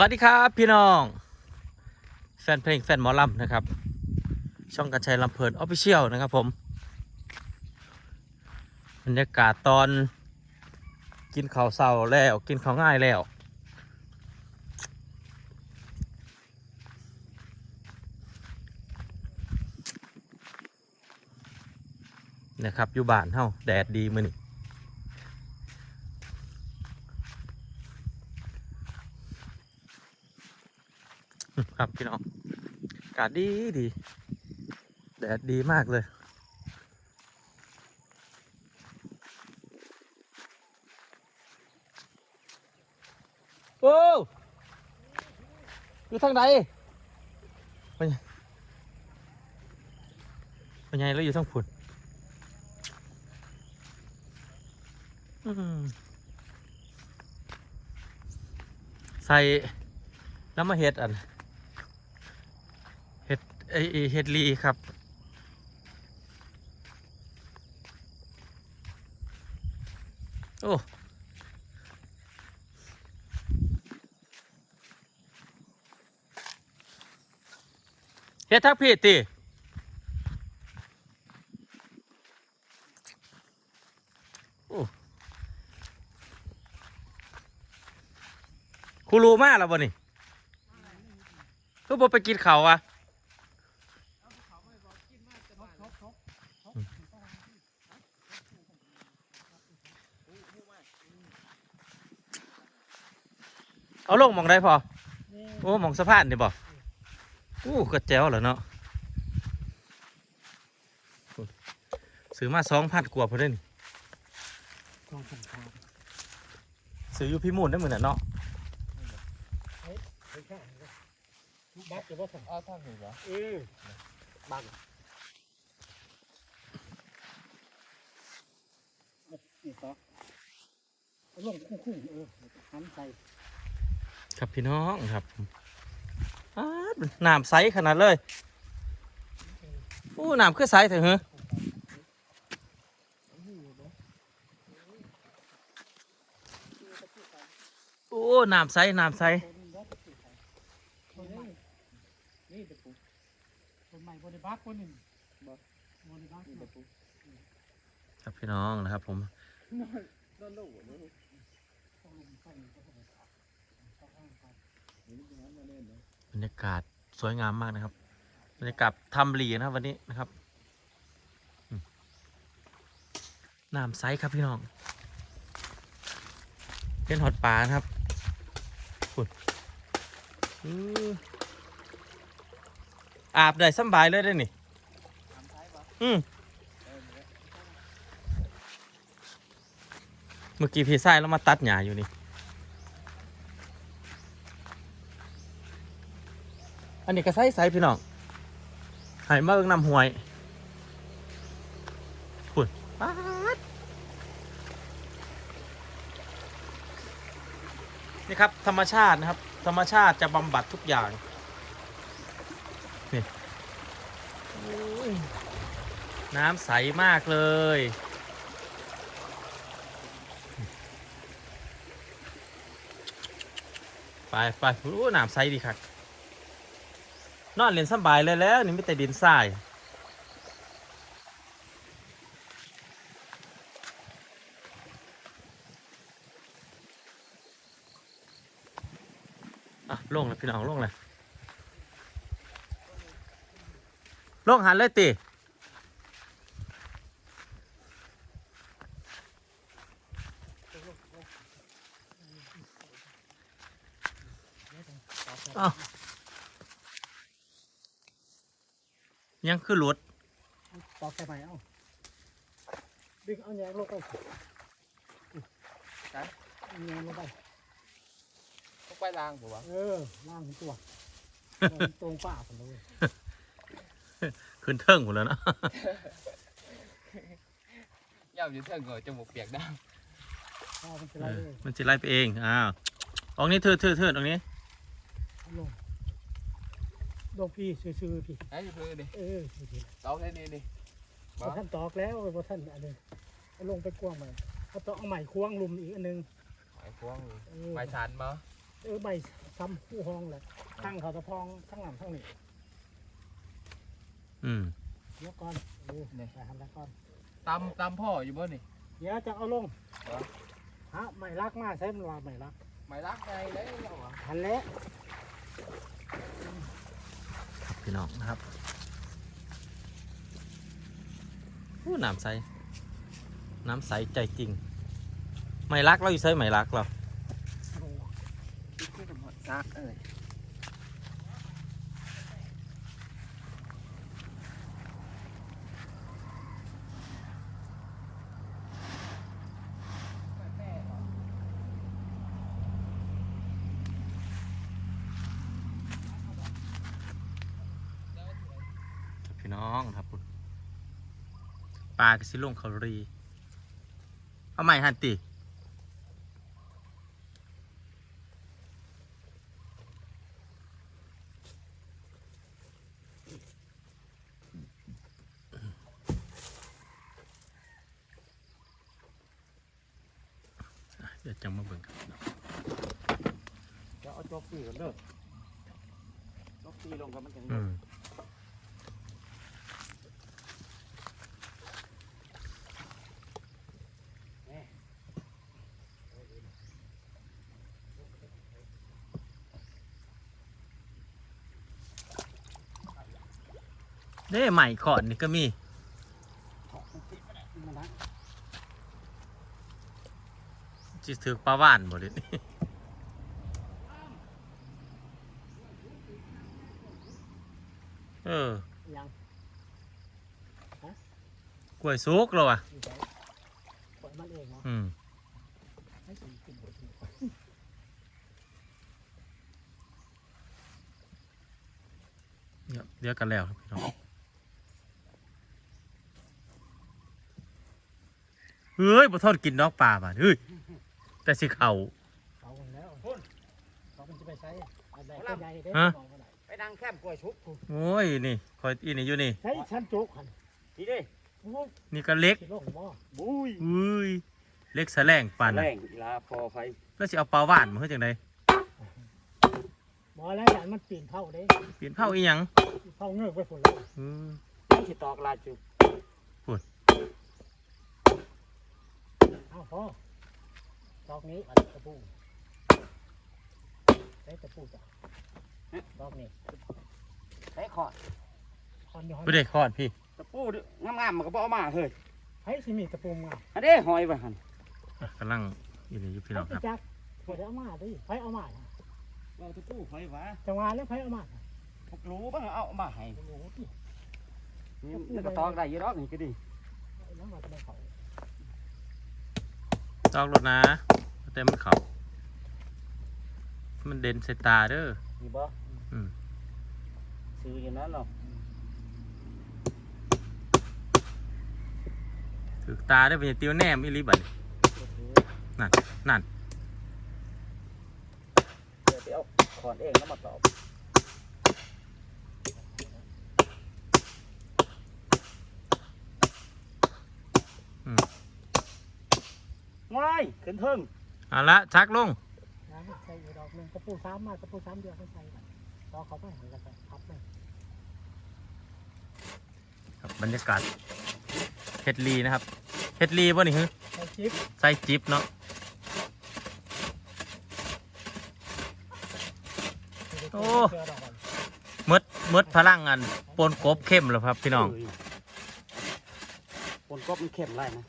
วัสดีครับพี่น้อง แฟนเพลงแฟนหมอลำนะครับ ช่องกันชัยลำเพลินออฟฟิเชียลนะครับผมบรรยากาศตอนกินข้าวเศร้าแล้วกินข้าวง่ายแล้วนะครับอยู่บ้านเฮาแดดดีมือนี่ ครับพี่น้องอากาศดีดี แดดดีมากเลย โอ้อยู่ทางไหนไปไงไปไงแล้วอยู่ทางผุนใส่น้ำมาเห็ดอัน เห็ดไอไอ้เห็ดลีครับโอ้เฮ็ดทักพี่ติโอ้ครูรู้มากแล้วบ่นี่ก็บ่ไปกินเขาวอะ เอาลงหมองได้พอ โอ้หมองสะพานนี่บ่อู้ก็แจ๋วเหรอเนาะซื้อมาสองพันกว่าพอได้นี่กองสังขารซื้ออยู่พี่มูลได้เหมือนน่ะเนาะไม่ใช่บักจะว่าสังอ้าวท่านเห็นเหรอเออบักนี่ต่อเอาลงคุ้งๆเออหันใส่ ครับพี่น้องครับอ้าดน้ำใสขนาดเลยอู้น้ำคือใสเถอะเหรอโอ้น้ำใสน้ำใสคนใหม่นี่เด็กปุ๊คนใหม่บริบักคนหนึ่งบริบักเด็กปุ๊ครับพี่น้องนะครับผมนั่นลูกเหรอลูกต้องล บรรยากาศสวยงามมากนะครับบรรยากาศทำหลีนะครับวันนี้นะครับน้ำใสครับพี่น้องเป็นหอดปลานะครับคุณอื้ออาบได้สบายเลยได้นี่อืมเมื่อกี้พี่ชายเรามาตัดหญ้าอยู่นี่ อันนี้ก็ใสใสพี่น้องใหายมาเอิงนำหวยพุ่นป๊าดนี่ครับ ธรรมชาตินะครับ ธรรมชาติจะบำบัดทุกอย่าง นี่โอ้ยน้ำใสมากเลย ไปไปโอ้น้ำใสดีครับ นอนเล่นสบายเลยแล้ว นี่ไม่แต่ดินทรายอะลงเลยพี่น้องลงเลยลงหันเลยตีอ้าว ยังคือรถตอกใส่ใหม่เอ้าดึงเอาแยงลงไปแยงลงไปพวกไปล้างปะวะเออล่างตัว ตรงฝ้าผมเลยขึ้นเทิงหมดแล้วเนอะย่ำอยู่เท่งเหรอจมูกเปียกได้ฝ้ามันจะไล่เลยมันจะไล่ไปเองอ้าวออกนี้เทือเทือเทือตรงนี้ลง ลงพี่ซื่อๆพี่ไอ้เพื่อนดิเออพี่ตอกให้นี่ดิพอท่านตอกแล้วพอท่านอันนึงเอาลงไปกว้างไปเขาต้องเอาใหม่ควงลุมอีกอันนึงไอ้พวงเออไม้ชันมาเอเออใบซ้ำผู้ห้องแหละข้างเขาตะพองข้างหลังข้างนี้อืมเดี๋ยวก่อนเออไปทำแล้วก่อนตำตำพ่ออยู่บ่นี่เดี๋ยวจะเอาลงเหรอฮะไม่รักมากใช่มันว่าไม่รักไม่รักไงเลยเราอะทันแล้ว พี่น้องนะครับโอ้น้ำใส น้ำใสใจจริง ไม่รักเราอยู่ใส่ไม่รักเราคิดที่สมบัติซักเอ้ย พี่น้องครับพุ่น ปลากระสิลงแคลอรี เอาใหม่ฮันติอะเดี๋ยวจังมาเบิ่งครับพี่น้องเดี๋ยวเอาจบปีกันเด้อจบปีลงกันมันจะ อืมเด้ใหม่ขอนนี่ก็มีมันนะจิถือปลาว่านบ่เด็ดเออยังกล้วยสุกแล้วอะอยู่ไหนปล่อยมันเองเนาะอืมให้สีกินหมดทีเดี๋ยวเดี๋ยวกันแล้วครับพี่น้อง เฮ้ยบ่ทอดกินนอกป่าบ่ะเฮ้ยแต่สิเขาเขาคนแล้วเขามันจะไปใช้อะไรก็ใหญ่เด้ฮะมองกันไหนไปนั่งแคมป์กล้วยชุบกูโอ้ยนี่คอยอีนี่อยู่นี่ใช้ชั้นจุกหันนี่ดิโอ้ยนี่ก็เล็กสิโลกบ่บุยอุ้ยเล็กแสลงปานแรน่ะงลาพอไฟแล้วสิเอาปลาว่านมาเฮ็ดจังไดบ่แล้วอย่างมันปีนเข้าเด้เปลี่ยนเผาอีหยังเข้าเงือกไปฝนแล้วอืมต้องสิตอกลาจุ เอาพอดอกนี้อันตะปูใช้ตะปูจ้ะดอกนี้ใช้ขอดคอนย้อนบ่ได้คอดพี่ ตะปูงามๆมันก็บ่เอามาเฮ้ยให้สิมีตะปูมาอันนี้หอยไปหันอะกำลังอีนี่อยู่พี่น้องครับจักเปิดเอามาดิไผเอามาเราตะปูไฟวะจังหวะแล้วไผเอามาพวกรู้บ้างเอามาให้โอ้โหที่นี่มันก็ตอกได้อยี่ดอกนี่ก็ดีแล้วมาจะไปเขา ตอกรถนะแต่มันเขามันเด่นใส่ตาเด้อนี่บ่อืมซื้ออย่างนั้นเนาะถือตาได้อเป็นติวแนมอีหลีบัดนี้นั่นนั่นเดี๋ยวไปเอาขอนเองแล้วมาตอบ ว้ายขึ้นเทิงเอาละชักลงนะใส่อีกดอกหนึงตะปูซ้ำมาตะปูซ้ำเดียวเขาใส่กันต่อเขาไปแล้วก็พับไปครับบรรยากาศเฮ็ดลีนะครับเฮ็ดลีบ่นี่ฮึใส่จิ๊บใส่จิ๊บเนาะโอ้เจอดอกมันมดมดพลังงานปนกบเข้มแล้วครับพี่น้องปนกบมันเข้มไรนะ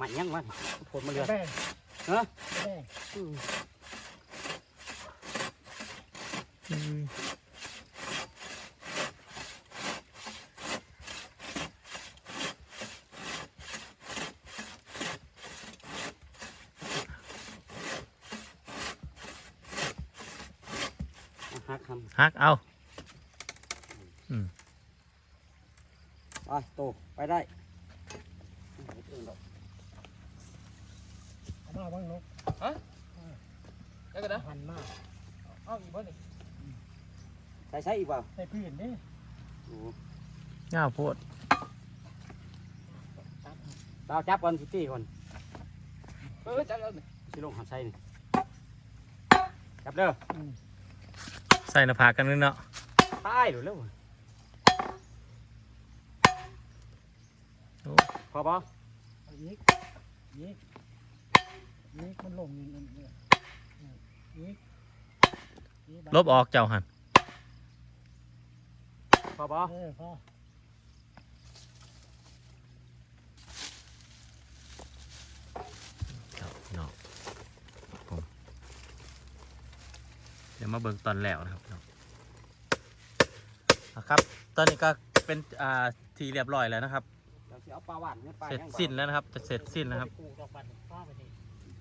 มันยังมันผลมาเรือแป้งฮะแป้งหักคฮักเอาำไปโต ไปได้เอา มาบ้างนกแล้วก็นะหันมาเอาอีกบ่นี่ใส่ใส่อีกเปล่าใส่พื้นดิโอ้ง่าวโพดเราจับก่อนสิจี้ก่อนเออจับแล้วสิลงหันใส่นี่จับเด้อใส่หน้าผากกันเลยเนาะตายหรือเร็วโอ้พอปะเอาอีกอีก อีกมันลงนี่มันเนี่ยอีกอีกลบออกเจ้าหันพอปะเออพอเนาะผมเดี๋ยวมาเบิ่งตอนแล้วนะครับเนาะครับ ตอนนี้ก็เป็นอ่าทีเรียบร้อยแล้วนะครับ เสร็จสิ้นแล้วนะครับจะเสร็จสิ้นแล้วครับ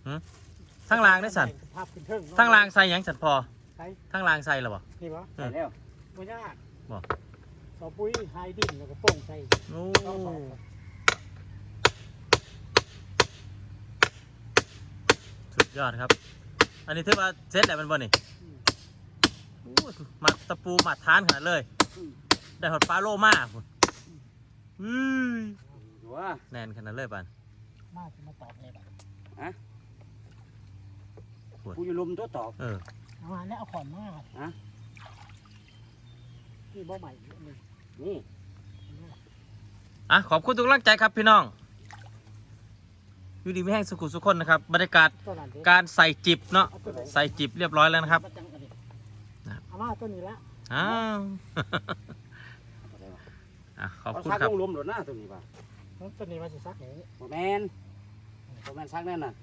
ไปกูดอกบันฟ้าไปนี่ทั้งรางได้สั่นภาพขึ้นเทิงเนะทั้งรางใส่หยังสันพอใช่ทั้งรางใส่หรอบ่ นี่ปะใส่แล้วไม่ยากบ่ สอปุ๋ยไฮดินแล้วก็โป่งใส่โอ้เอาสองสุดยอดครับ อันนี้ถือว่าเสร็จแล้วแมันบ่นี่อู้มาตะปูมาทานขนาดเลยได้หดปลาโลมาพุ่นอื้อดูว่า แน่นขนาดเลยปาน มากจะมาตอบเลย แบบกูอยู่ลุมตัวตอบเออเอามาแล้วเอาขอนมากฮะนี่บ่ใหม่อีกอันหนึ่งนี่อะขอบคุณทุกกำลังใจครับพี่น้องอยู่ดีไม่แห้งสุขุสุขคนนะครับบรรยากาศตัวนั้นเด็การใส่จิบเนาะเอาตัวไหนใส่จิบเรียบร้อยแล้วนะครับมาจังอันนี้นะครับเอามาตัวนี้ละอ้าวเอาไปวะอะขอบเอาคุณซักครับ ลงหลุมโดดหน้าตัวนี้ป่ะแล้วตัวนี้มาสิซักอย่างนี้โมแมนโมแมนซักแน่นน่ะ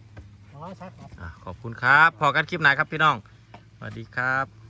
อะขอบคุณครับพอกันคลิปไหนครับพี่น้องสวัสดีครับ